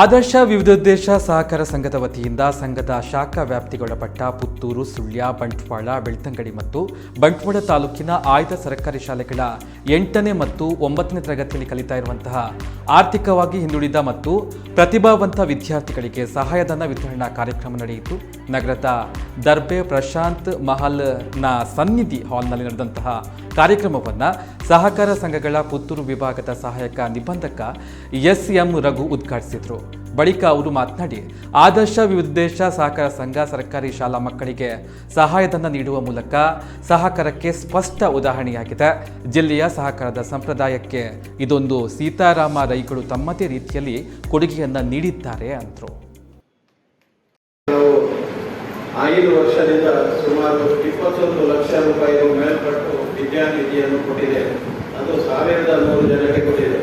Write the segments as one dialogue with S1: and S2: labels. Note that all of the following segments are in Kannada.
S1: ಆದರ್ಶ ವಿವಿಧೋದ್ದೇಶ ಸಹಕಾರ ಸಂಘದ ವತಿಯಿಂದ ಸಂಘದ ಶಾಖಾ ವ್ಯಾಪ್ತಿಗೊಳಪಟ್ಟ ಪುತ್ತೂರು, ಸುಳ್ಯ, ಬಂಟ್ವಾಳ, ಬೆಳ್ತಂಗಡಿ ಮತ್ತು ಬಂಟ್ವಾಳ ತಾಲೂಕಿನ ಆಯ್ದ ಸರ್ಕಾರಿ ಶಾಲೆಗಳ ಎಂಟನೇ ಮತ್ತು ಒಂಬತ್ತನೇ ತರಗತಿಯಲ್ಲಿ ಕಲಿತಾ ಇರುವಂತಹ ಆರ್ಥಿಕವಾಗಿ ಹಿಂದುಳಿದ ಮತ್ತು ಪ್ರತಿಭಾವಂತ ವಿದ್ಯಾರ್ಥಿಗಳಿಗೆ ಸಹಾಯಧನ ವಿತರಣಾ ಕಾರ್ಯಕ್ರಮ ನಡೆಯಿತು. ನಗರದ ದರ್ಬೆ ಪ್ರಶಾಂತ್ ಮಹಲ್ನ ಸನ್ನಿಧಿ ಹಾಲ್ನಲ್ಲಿ ನಡೆದಂತಹ ಕಾರ್ಯಕ್ರಮವನ್ನು ಸಹಕಾರ ಸಂಘಗಳ ಪುತ್ತೂರು ವಿಭಾಗದ ಸಹಾಯಕ ನಿಬಂಧಕ ಎಸ್ ಎಂ ರಘು ಉದ್ಘಾಟಿಸಿದರು. ಬಳಿಕ ಅವರು ಮಾತನಾಡಿ, ಆದರ್ಶ ವಿವಿಧೋದ್ದೇಶ ಸಹಕಾರ ಸಂಘ ಸರ್ಕಾರಿ ಶಾಲಾ ಮಕ್ಕಳಿಗೆ ಸಹಾಯಧನ ನೀಡುವ ಮೂಲಕ ಸಹಕಾರಕ್ಕೆ ಸ್ಪಷ್ಟ ಉದಾಹರಣೆಯಾಗಿದೆ. ಜಿಲ್ಲೆಯ ಸಹಕಾರದ ಸಂಪ್ರದಾಯಕ್ಕೆ ಇದೊಂದು ಸೀತಾರಾಮ ರೈಗಳು ತಮ್ಮದೇ ರೀತಿಯಲ್ಲಿ ಕೊಡುಗೆಯನ್ನು ನೀಡಿದ್ದಾರೆ ಅಂದರು.
S2: ಐದು ವರ್ಷದಿಂದ ಸುಮಾರು ಇಪ್ಪತ್ತೊಂದು ಲಕ್ಷ ರೂಪಾಯಿ ಮೇಲ್ಪಟ್ಟು ವಿದ್ಯಾನಿಧಿಯನ್ನು ಕೊಟ್ಟಿದೆ. ಅದು ಸಾವಿರದ ನೂರು ಜನರಿಗೆ ಕೊಟ್ಟಿದೆ.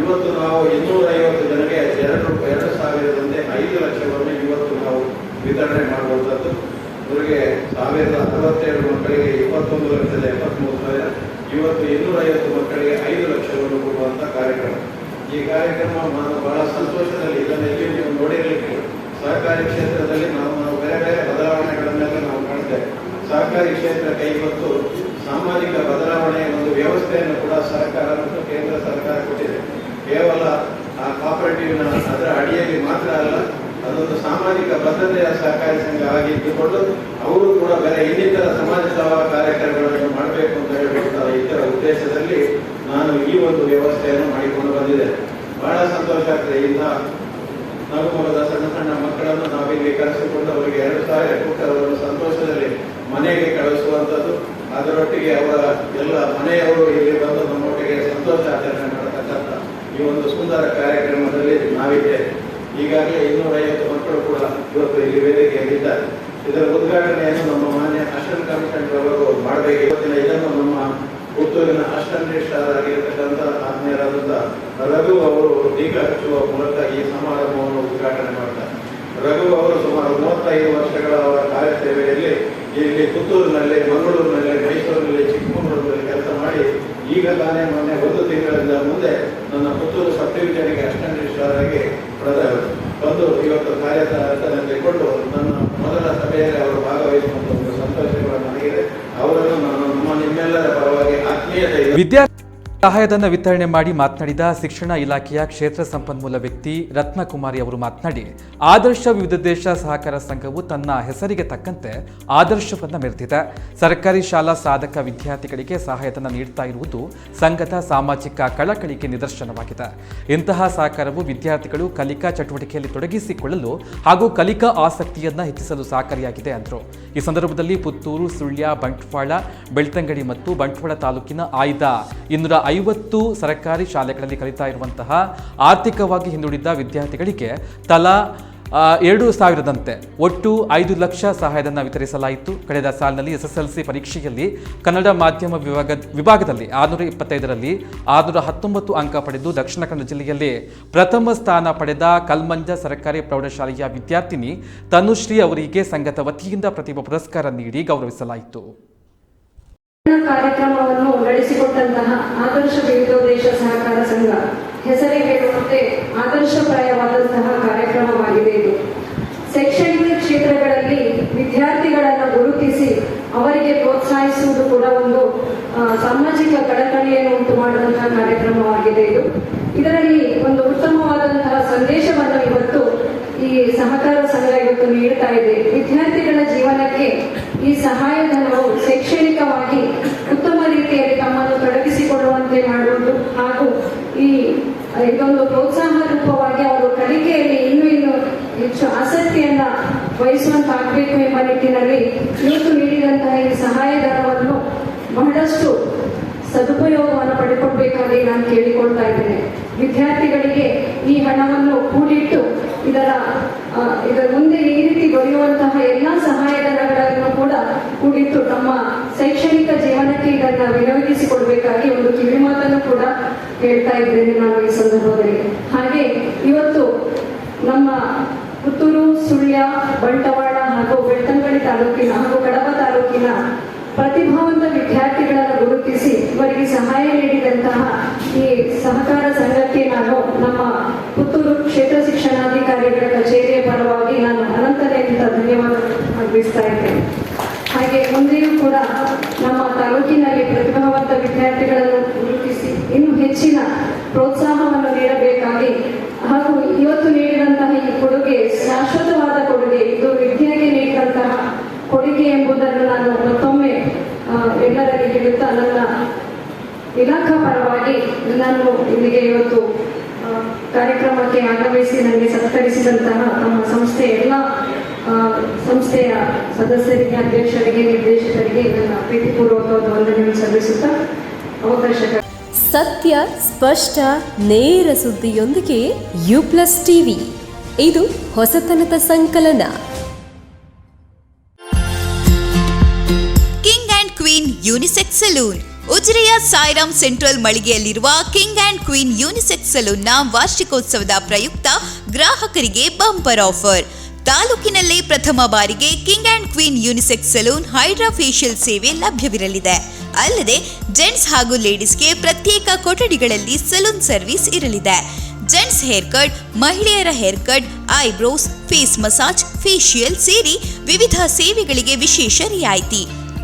S2: ಇವತ್ತು ನಾವು ಇನ್ನೂರೈವತ್ತು ಜನಕ್ಕೆ ಎರಡು ಎರಡು ಸಾವಿರದಂತೆ ಐದು ಲಕ್ಷವನ್ನು ಇವತ್ತು ನಾವು ವಿತರಣೆ ಮಾಡುವಂಥದ್ದು. ಅವರಿಗೆ ಸಾವಿರದ ಅರವತ್ತೇಳು ಮಕ್ಕಳಿಗೆ ಇಪ್ಪತ್ತೊಂದು ಲಕ್ಷದ ಎಪ್ಪತ್ತ್ಮೂರು ಸಾವಿರ, ಇವತ್ತು ಇನ್ನೂರ ಐವತ್ತು ಮಕ್ಕಳಿಗೆ ಐದು ಲಕ್ಷವನ್ನು ಕೊಡುವಂಥ ಕಾರ್ಯಕ್ರಮ. ಈ ಕಾರ್ಯಕ್ರಮ ನಾನು ಬಹಳ ಸಂತೋಷದಲ್ಲಿ ಇದನ್ನು ಎಲ್ಲಿ ನೀವು ನೋಡಿರಲಿಕ್ಕೆ ಸಹಕಾರಿ ಕ್ಷೇತ್ರದಲ್ಲಿ ನಾವು ನಾವು ಬೇರೆ ಬೇರೆ ಬದಲಾವಣೆಗಳನ್ನೆಲ್ಲ ನಾವು ಕಾಣ್ತೇವೆ ಸಹಕಾರಿ ಕ್ಷೇತ್ರ ಕೈಗೊತ್ತು ಸಾಮಾಜಿಕ ಬದಲಾವಣೆಯ ಒಂದು ವ್ಯವಸ್ಥೆಯನ್ನು ಕೂಡ ಸರ್ಕಾರ ಮತ್ತು ಕೇಂದ್ರ ಸರ್ಕಾರ ಕೊಟ್ಟಿದೆ. ಕೇವಲ ಆ ಕಾಪರೇಟಿವ್ನ ಅದರ ಅಡಿಯಲ್ಲಿ ಮಾತ್ರ ಅಲ್ಲ, ಅದೊಂದು ಸಾಮಾಜಿಕ ಭದ್ರತೆಯ ಸಹಕಾರಿ ಸಂಘ ಆಗಿದ್ದುಕೊಂಡು ಅವರು ಕೂಡ ಬೇರೆ ಇನ್ನಿತರ ಸಮಾಜ ಸೇವಾ ಕಾರ್ಯಕ್ರಮಗಳನ್ನು ಮಾಡಬೇಕು ಅಂತ ಹೇಳುವಂತಹ ಇತರ ಉದ್ದೇಶದಲ್ಲಿ ನಾನು ಈ ಒಂದು ವ್ಯವಸ್ಥೆಯನ್ನು ಮಾಡಿಕೊಂಡು ಬಂದಿದೆ ಬಹಳ ಸಂತೋಷ ಆಗ್ತದೆ. ಇಂಥ ನಗುಮೊಗದ ಸಣ್ಣ ಸಣ್ಣ ಮಕ್ಕಳನ್ನು ನಾವಿಲ್ಲಿ ಕರೆಸಿಕೊಂಡು ಅವರಿಗೆ ಎರಡು ಸಾವಿರ ಕೊಟ್ಟು ಅವರನ್ನು ಸಂತೋಷದಲ್ಲಿ ಮನೆಗೆ ಕಳಿಸುವಂಥದ್ದು. ಅದರೊಟ್ಟಿಗೆ ಅವರ ಎಲ್ಲ ಮನೆಯವರು ಇಲ್ಲಿ ಬಂದು ನಮ್ಮೊಟ್ಟಿಗೆ ಸಂತೋಷ ಆಚರಣೆ ಮಾಡತಕ್ಕಂಥ ಈ ಒಂದು ಸುಂದರ ಕಾರ್ಯಕ್ರಮದಲ್ಲಿ ನಾವಿದ್ದೇವೆ ಈಗಾಗಲೇ ಇನ್ನೂರ ಐವತ್ತು ಮಕ್ಕಳು ಕೂಡ ಇವತ್ತು ಇಲ್ಲಿ ವೇದಿಕೆಯಲ್ಲಿದ್ದಾರೆ. ಇದರ ಉದ್ಘಾಟನೆಯನ್ನು ನಮ್ಮ ಮಾನ್ಯ ಅಸಿಸ್ಟೆಂಟ್ ಕಮಿಷನ್ ಅವರು ಮಾಡಬೇಕು. ಇವತ್ತಿನ ಇದನ್ನು ಪುತ್ತೂರಿನ ಆಗಿರತಕ್ಕಂಥ ಆತ್ಮೀಯರಾದಂಥ ರಘು ಅವರು ಟೀಕ ಹಚ್ಚುವ ಮೂಲಕ ಈ ಸಮಾರಂಭವನ್ನು ಉದ್ಘಾಟನೆ ಮಾಡ್ತಾರೆ. ರಘು ಅವರು ಸುಮಾರು ಮೂವತ್ತೈದು ವರ್ಷಗಳ ಅವರ ಕಾರ್ಯಸೇವೆಯಲ್ಲಿ ಇಲ್ಲಿ ಪುತ್ತೂರಿನಲ್ಲಿ, ಮಂಗಳೂರಿನಲ್ಲಿ, ಮೈಸೂರಿನಲ್ಲಿ, ಚಿಕ್ಕಮಗಳೂರಿನಲ್ಲಿ ಕೆಲಸ ಮಾಡಿ ಈಗ ತಾನೇ ಮೊನ್ನೆ ಒಂದು ತಿಂಗಳಿಂದ ಮುಂದೆ ನನ್ನ ಪುತ್ತೂರು ಸಬ್ ಡಿವಿಷನ್ಗೆ ಬಂದು ಇವತ್ತು ಕಾರ್ಯತಂತ್ರ ತೆಗೆದುಕೊಂಡು ನನ್ನ ಮೊದಲ ಸಭೆಯಲ್ಲಿ ಅವರು ಭಾಗವಹಿಸುವಂತ
S1: tuitear. ಸಹಾಯಧನ ವಿತರಣೆ ಮಾಡಿ ಮಾತನಾಡಿದ ಶಿಕ್ಷಣ ಇಲಾಖೆಯ ಕ್ಷೇತ್ರ ಸಂಪನ್ಮೂಲ ವ್ಯಕ್ತಿ ರತ್ನಕುಮಾರಿ ಅವರು ಮಾತನಾಡಿ, ಆದರ್ಶ ವಿವಿಧ ದೇಶ ಸಹಕಾರ ಸಂಘವು ತನ್ನ ಹೆಸರಿಗೆ ತಕ್ಕಂತೆ ಆದರ್ಶವನ್ನು ಮೆರೆದಿದೆ. ಸರ್ಕಾರಿ ಶಾಲಾ ಸಾಧಕ ವಿದ್ಯಾರ್ಥಿಗಳಿಗೆ ಸಹಾಯಧನ ನೀಡ್ತಾ ಇರುವುದು ಸಂಘದ ಸಾಮಾಜಿಕ ಕಳಕಳಿಗೆ ನಿದರ್ಶನವಾಗಿದೆ. ಇಂತಹ ಸಹಕಾರವು ವಿದ್ಯಾರ್ಥಿಗಳು ಕಲಿಕಾ ಚಟುವಟಿಕೆಯಲ್ಲಿ ತೊಡಗಿಸಿಕೊಳ್ಳಲು ಹಾಗೂ ಕಲಿಕಾ ಆಸಕ್ತಿಯನ್ನ ಹೆಚ್ಚಿಸಲು ಸಹಕಾರಿಯಾಗಿದೆ ಅಂದರು. ಈ ಸಂದರ್ಭದಲ್ಲಿ ಪುತ್ತೂರು ಸುಳ್ಯ, ಬಂಟ್ವಾಳ, ಬೆಳ್ತಂಗಡಿ ಮತ್ತು ಬಂಟ್ವಾಳ ತಾಲೂಕಿನ ಆಯ್ದ ಇನ್ನೂರ ಐವತ್ತು ಸರ್ಕಾರಿ ಶಾಲೆಗಳಲ್ಲಿ ಕಲಿತಾ ಇರುವಂತಹ ಆರ್ಥಿಕವಾಗಿ ಹಿಂದುಳಿದ ವಿದ್ಯಾರ್ಥಿಗಳಿಗೆ ತಲಾ ಎರಡು ಸಾವಿರದಂತೆ ಒಟ್ಟು ಐದು ಲಕ್ಷ ಸಹಾಯಧನ ವಿತರಿಸಲಾಯಿತು. ಕಳೆದ ಸಾಲಿನಲ್ಲಿ ಎಸ್ಎಸ್ಎಲ್ಸಿ ಪರೀಕ್ಷೆಯಲ್ಲಿ ಕನ್ನಡ ಮಾಧ್ಯಮ ವಿಭಾಗ ವಿಭಾಗದಲ್ಲಿ ಆರುನೂರ ಇಪ್ಪತ್ತೈದರಲ್ಲಿ ಆರುನೂರ ಹತ್ತೊಂಬತ್ತು ಅಂಕ ಪಡೆದು ದಕ್ಷಿಣ ಕನ್ನಡ ಜಿಲ್ಲೆಯಲ್ಲಿ ಪ್ರಥಮ ಸ್ಥಾನ ಪಡೆದ ಕಲ್ಮಂಜ ಸರ್ಕಾರಿ ಪ್ರೌಢಶಾಲೆಯ ವಿದ್ಯಾರ್ಥಿನಿ ತನುಶ್ರೀ ಅವರಿಗೆ ಸಂಘದ ವತಿಯಿಂದ ಪ್ರತಿಭಾ ಪುರಸ್ಕಾರ ನೀಡಿ ಗೌರವಿಸಲಾಯಿತು.
S3: ಕಾರ್ಯಕ್ರಮವನ್ನು ನಡೆಸಿಕೊಟ್ಟಂತಹ ಆದರ್ಶ ದೇಶ ಸಹಕಾರ ಸಂಘ ಹೆಸರೇ ಹೇಳುವಂತೆ ಆದರ್ಶಪ್ರಾಯವಾದಂತಹ ಕಾರ್ಯಕ್ರಮವಾಗಿದೆ ಇದು. ಶೈಕ್ಷಣಿಕ ಕ್ಷೇತ್ರಗಳಲ್ಲಿ ವಿದ್ಯಾರ್ಥಿಗಳನ್ನು ಗುರುತಿಸಿ ಅವರಿಗೆ ಪ್ರೋತ್ಸಾಹಿಸುವುದು ಕೂಡ ಒಂದು ಸಾಮಾಜಿಕ ಕಳಕಳಿಯನ್ನು ಉಂಟು ಮಾಡುವಂತಹ ಕಾರ್ಯಕ್ರಮವಾಗಿದೆ ಇದು. ಇದರಲ್ಲಿ ಒಂದು ಉತ್ತಮವಾದಂತಹ ಸಂದೇಶವನ್ನು ಇವತ್ತು ಈ ಸಹಕಾರ ಸಂಘ ಇವತ್ತು ನೀಡುತ್ತಾ ಇದೆ. ವಿದ್ಯಾರ್ಥಿಗಳ ಜೀವನಕ್ಕೆ ಈ ಸಹಾಯಧನವು ಈ ಇದೊಂದು ಪ್ರೋತ್ಸಾಹ ರೂಪವಾಗಿ ಅವರು ಕಲಿಕೆಯಲ್ಲಿ ಇನ್ನೂ ಇನ್ನೂ ಹೆಚ್ಚು ಆಸಕ್ತಿಯನ್ನ ವಹಿಸುವಂತಾಗಬೇಕು ಎಂಬ ನಿಟ್ಟಿನಲ್ಲಿ ಇವತ್ತು ನೀಡಿದಂತಹ ಈ ಸಹಾಯಧನವನ್ನು ಬಹಳಷ್ಟು ಸದುಪಯೋಗವನ್ನು ಪಡೆದುಕೊಳ್ಬೇಕಾಗಿ ನಾನು ಕೇಳಿಕೊಳ್ತಾ ಇದ್ದೇನೆ. ವಿದ್ಯಾರ್ಥಿಗಳಿಗೆ ಈ ಹಣವನ್ನು ಕೂಡಿಟ್ಟು ಇದರ ಇದರ ಮುಂದೆ ಈ ರೀತಿ ದೊರೆಯುವಂತಹ ಎಲ್ಲ ಸಹಾಯಧನಗಳನ್ನು ಕೂಡ ಕೂಡಿಟ್ಟು ತಮ್ಮ ಶೈಕ್ಷಣಿಕ ಜೀವನಕ್ಕೆ ಇದನ್ನ ವಿನಿಯೋಗಿಸಿಕೊಡ್ಬೇಕಾಗಿ ಒಂದು ಕಿವಿಮಾತನ್ನು ಕೂಡ ಹೇಳ್ತಾ ಇದ್ದೇನೆ ನಾನು ಈ ಸಂದರ್ಭದಲ್ಲಿ. ಹಾಗೆ ಇವತ್ತು ನಮ್ಮ ಪುತ್ತೂರು, ಸುಳ್ಯ ಬಂಟವಾಡ ಹಾಗೂ ಬೆಳ್ತಂಗಡಿ ತಾಲೂಕಿನ ಹಾಗೂ ಕಡಬ ತಾಲೂಕಿನ ಪ್ರತಿಭಾವಂತ ವಿದ್ಯಾರ್ಥಿಗಳನ್ನು ಗುರುತಿಸಿ ಇವರಿಗೆ ಸಹಾಯ ನೀಡಿದಂತಹ ಈ ಸಹಕಾರ ಸಂಘಕ್ಕೆ ನಾನು ನಮ್ಮ ಪುತ್ತೂರು ಕ್ಷೇತ್ರ ಶಿಕ್ಷಣಾಧಿಕಾರಿಗಳ ಕಚೇರಿಯ ಪರವಾಗಿ ನಾನು ಅನಂತನೆಯಿಂದ ಧನ್ಯವಾದ ಅರ್ಪಿಸ್ತಾ ಇದ್ದೇನೆ. ಹಾಗೆ ಮುಂದೆಯೂ ಕೂಡ ನಮ್ಮ ತಾಲೂಕಿನಲ್ಲಿ ಪ್ರತಿಭಾವಂತ ವಿದ್ಯಾರ್ಥಿಗಳನ್ನು ಗುರುತಿಸಿ ಇನ್ನೂ ಹೆಚ್ಚಿನ ಪ್ರೋತ್ಸಾಹವನ್ನು ನೀಡಬೇಕಾಗಿ ಹಾಗೂ ಇವತ್ತು ನೀಡಿದಂತಹ ಈ ಕೊಡುಗೆ ಶಾಶ್ವತವಾದ ಕೊಡುಗೆ ಇದು ವಿದ್ಯೆಗೆ ನೀಡಿದಂತಹ ಕೊಡುಗೆ ಎಂಬುದನ್ನು ನಾನು ಮತ್ತೊಮ್ಮೆ ಎಲ್ಲರಲ್ಲಿ ಹೇಳುತ್ತಾ ನನ್ನ ಇಲಾಖಾ ಪರವಾಗಿ ನಾನು ಇಲ್ಲಿಗೆ ಇವತ್ತು ಕಾರ್ಯಕ್ರಮಕ್ಕೆ ಆಗಮಿಸಿ ನನಗೆ ಸತ್ಕರಿಸಿದಂತಹ ನಮ್ಮ ಸಂಸ್ಥೆ ಎಲ್ಲ ಸಂಸ್ಥೆಯ ಸದಸ್ಯರಿಗೆ, ಅಧ್ಯಕ್ಷರಿಗೆ, ನಿರ್ದೇಶಕರಿಗೆ ನನ್ನ ಪ್ರೀತಿಪೂರ್ವಕವಾದ ವಂದನೆಯನ್ನು ಸಲ್ಲಿಸುತ್ತಾ ಅವಕಾಶ
S4: ಸತ್ಯ, ಸ್ಪಷ್ಟ, ನೇರ ಸುದ್ದಿಯೊಂದಿಗೆ ಯು ಪ್ಲಸ್ ಟಿವಿ. ಇದು ಹೊಸತನದ ಸಂಕಲನ.
S5: Unisex salon. ಉಜಿರೆಯ ಸಾಯಿರಾಮ್ ಸೆಂಟ್ರಲ್ ಮಳಿಗೆಯಲ್ಲಿರುವ ಕಿಂಗ್ ಅಂಡ್ ಕ್ವೀನ್ ಯೂನಿಸೆಕ್ಸ್ ಸಲೂನ್ನ ವಾರ್ಷಿಕೋತ್ಸವದ ಪ್ರಯುಕ್ತ ಗ್ರಾಹಕರಿಗೆ ಬಂಪರ್ ಆಫರ್. ತಾಲೂಕಿನಲ್ಲೇ ಪ್ರಥಮ ಬಾರಿಗೆ king and queen unisex salon hydra facial ಸೇವೆ ಲಭ್ಯವಿರಲಿದೆ. ಅಲ್ಲದೆ, ಜೆಂಟ್ಸ್ ಹಾಗೂ ಲೇಡೀಸ್ಗೆ ಪ್ರತ್ಯೇಕ ಕೊಠಡಿಗಳಲ್ಲಿ ಸಲೂನ್ ಸರ್ವಿಸ್ ಇರಲಿದೆ. ಜೆಂಟ್ಸ್ ಹೇರ್ ಕಟ್, ಮಹಿಳೆಯರ hair cut, eyebrows, face massage facial ಸೇರಿ ವಿವಿಧ ಸೇವೆಗಳಿಗೆ ವಿಶೇಷ ರಿಯಾಯಿತಿ.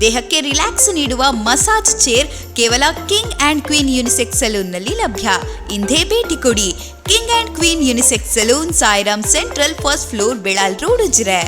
S5: ದೇಹಕ್ಕೆ ರಿಲ್ಯಾಕ್ಸ್ ನೀಡುವ ಮಸಾಜ್ ಚೇರ್ ಕೇವಲ ಕಿಂಗ್ ಅಂಡ್ ಕ್ವೀನ್ ಯುನಿಸೆಕ್ಸ್ ಸಲೂನ್ನಲ್ಲಿ ಲಭ್ಯ. ಇಂದೇ ಭೇಟಿ ಕೊಡಿ. King and queen unisex salon, Sairam central, first floor Belal road, Ujire.